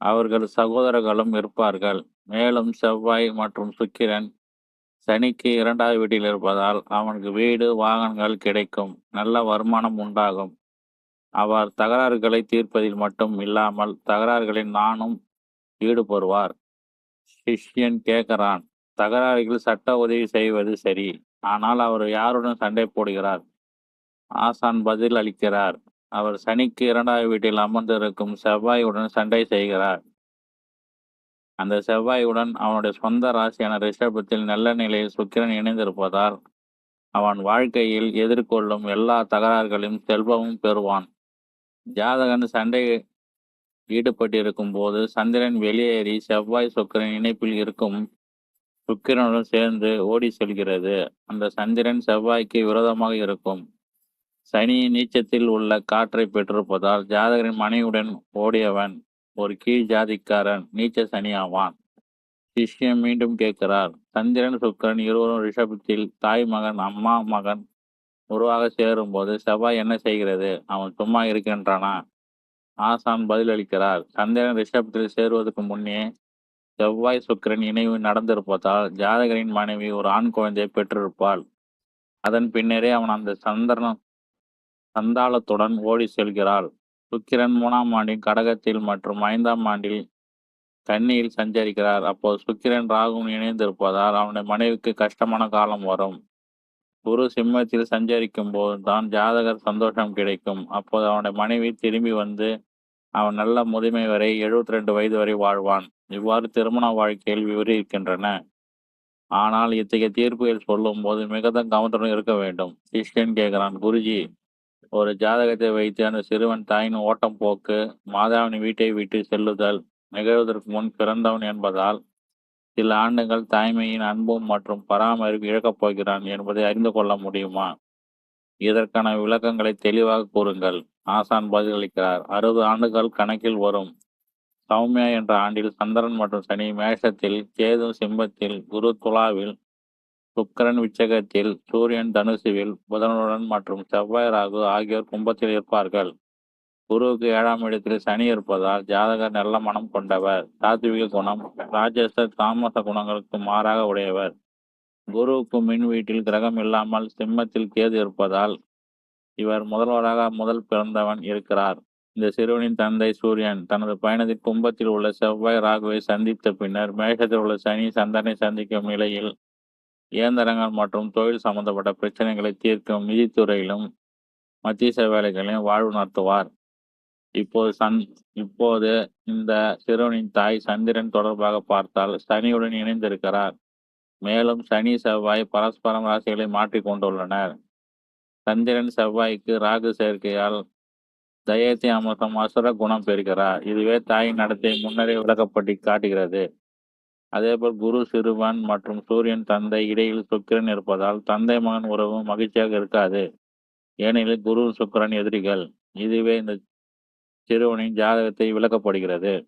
அவர்கள் சகோதரர்களும் இருப்பார்கள். மேலும் செவ்வாய் மற்றும் சுக்கிரன் சனிக்கு இரண்டாவது வீட்டில் இருப்பதால் அவனுக்கு வீடு வாகனங்கள் கிடைக்கும். நல்ல வருமானம் உண்டாகும். அவர் தகராறுகளை தீர்ப்பதில் மட்டும் இல்லாமல் தகராறுகளில் நானும் ஈடுபடுவார். சிஷ்யன் கேட்கிறான் தகராறுகள் சட்ட உதவி செய்வது சரி ஆனால் அவர் யாருடன் சண்டை போடுகிறார்? ஆசான் பதில் அளிக்கிறார் அவர் சனிக்கு இரண்டாவது வீட்டில் அமர்ந்திருக்கும் செவ்வாயுடன் சண்டை செய்கிறார். அந்த செவ்வாயுடன் அவனுடைய சொந்த ராசியான ரிஷபத்தில் நல்ல நிலையில் சுக்கிரன் இணைந்திருப்பதால் அவன் வாழ்க்கையில் எதிர்கொள்ளும் எல்லா தகராறுகளையும் செல்வமும் பெறுவான். ஜாதகன் சண்டை ஈடுபட்டிருக்கும் போது சந்திரன் வெளியேறி செவ்வாய் சுக்கிரன் இணைப்பில் இருக்கும் சுக்கிரனுடன் சேர்ந்து ஓடி செல்கிறது. அந்த சந்திரன் செவ்வாய்க்கு விரோதமாக இருக்கும். சனி நீச்சத்தில் உள்ள காற்றை பெற்றிருப்பதால் ஜாதகரின் மனைவியுடன் ஓடியவன் ஒரு கீழ் ஜாதிக்காரன் நீச்ச சனி ஆவான். சிஷ்யம் மீண்டும் கேட்கிறார் சந்திரன் சுக்கிரன் இருவரும் ரிஷபத்தில் தாய் மகன் அம்மா மகன் உருவாக சேரும்போது செவ்வாய் என்ன செய்கிறது? அவன் சும்மா இருக்கின்றானா? ஆசான் பதிலளிக்கிறார் சந்திரன் ரிஷபத்தில் சேருவதற்கு முன்னே செவ்வாய் சுக்கிரன் இணைவு நடந்திருப்பதால் ஜாதகரின் மனைவி ஒரு ஆண் குழந்தையை பெற்றிருப்பாள். அதன் பின்னரே அவன் அந்த சந்திரன் சந்தாளத்துடன் ஓடி செல்கிறாள். சுக்கிரன் மூணாம் ஆண்டின் கடகத்தில் மற்றும் ஐந்தாம் ஆண்டில் கன்னியில் சஞ்சரிக்கிறார். அப்போது சுக்கிரன் ராகுவும் இணைந்திருப்பதால் அவனுடைய மனைவிக்கு கஷ்டமான காலம் வரும். குரு சிம்மத்தில் சஞ்சரிக்கும் போது தான் ஜாதகர் சந்தோஷம் கிடைக்கும். அப்போது அவனுடைய மனைவி திரும்பி வந்து அவன் நல்ல முதுமை வரை எழுபத்தி ரெண்டு வயது வரை வாழ்வான். இவ்வாறு திருமண வாழ்க்கையில் விவரிக்கின்றன. ஆனால் இத்தகைய தீர்ப்புகள் சொல்லும் போது மிகுந்த கவனத்துடன் இருக்க வேண்டும். சிஷ்யன் கேட்கிறான் குருஜி ஒரு ஜாதகத்தை வைத்து அந்த சிறுவன் தாயின் ஓட்டம் போக்கு மாதாவின் வீட்டை விட்டு செல்லுதல் நிகழ்வதற்கு முன் பிறந்தவன் என்பதால் சில ஆண்டுகள் தாய்மையின் அன்பும் மற்றும் பராமரிப்பு இழக்கப் போகிறான் என்பதை அறிந்து கொள்ள முடியுமா? இதற்கான விளக்கங்களை தெளிவாக கூறுங்கள். ஆசான் பதிலளிக்கிறார் அறுபது ஆண்டுகள் கணக்கில் வரும். சௌமியா என்ற ஆண்டில் சந்திரன் மற்றும் சனி மேஷத்தில் கேது சிம்பத்தில் குரு துலாவில் சுக்கரன் விச்சகத்தில் சூரியன் தனுசுவில் புதனுடன் மற்றும் செவ்வாய் ராகு ஆகியோர் கும்பத்தில் இருப்பார்கள். குருவுக்கு ஏழாம் இடத்தில் சனி இருப்பதால் ஜாதகர் நல்ல மனம் கொண்டவர். சாத்விக குணம் ராஜச தாமச குணங்களுக்கு மாறாக உடையவர். குருவுக்கு மின் வீட்டில் கிரகம் இல்லாமல் சிம்மத்தில் கேது இருப்பதால் இவர் முதல்வராக முதல் பிறந்தவன் இருக்கிறார். இந்த சிறுவனின் தந்தை சூரியன். தனது பயணத்தில் கும்பத்தில் உள்ள செவ்வாய் ராகுவை சந்தித்த பின்னர் மேஷத்தில் உள்ள சனி சந்தனை சந்திக்கும் நிலையில் இயந்திரங்கள் மற்றும் தொழில் சம்பந்தப்பட்ட பிரச்சனைகளை தீர்க்கும் நிதித்துறையிலும் மத்திய வேலைகளையும் வாழ்வு நடத்துவார் இப்போது சன் இப்போது இந்த சிறுவனின் தாய் சந்திரன் தொடர்பாக பார்த்தால் சனியுடன் இணைந்திருக்கிறார். மேலும் சனி செவ்வாய் பரஸ்பரம் ராசிகளை மாற்றி கொண்டுள்ளனர். சந்திரன் செவ்வாய்க்கு ராகு சேர்க்கையால் தயத்தி அமர்த்தம் அசுர குணம் பெறுகிறார். இதுவே தாயின் நடத்தை முன்னரே விளக்கப்பட்டு காட்டுகிறது. அதேபோல் குரு சிறுவன் மற்றும் சூரியன் தந்தை இடையில் சுக்கிரன் இருப்பதால் தந்தை மகன் உறவு மகிழ்ச்சியாக இருக்காது. ஏனெனில் குரு சுக்கிரன் எதிரிகள். இதுவே இந்த சிறுவனின் ஜாதகத்தை விளக்கப்படுகிறது.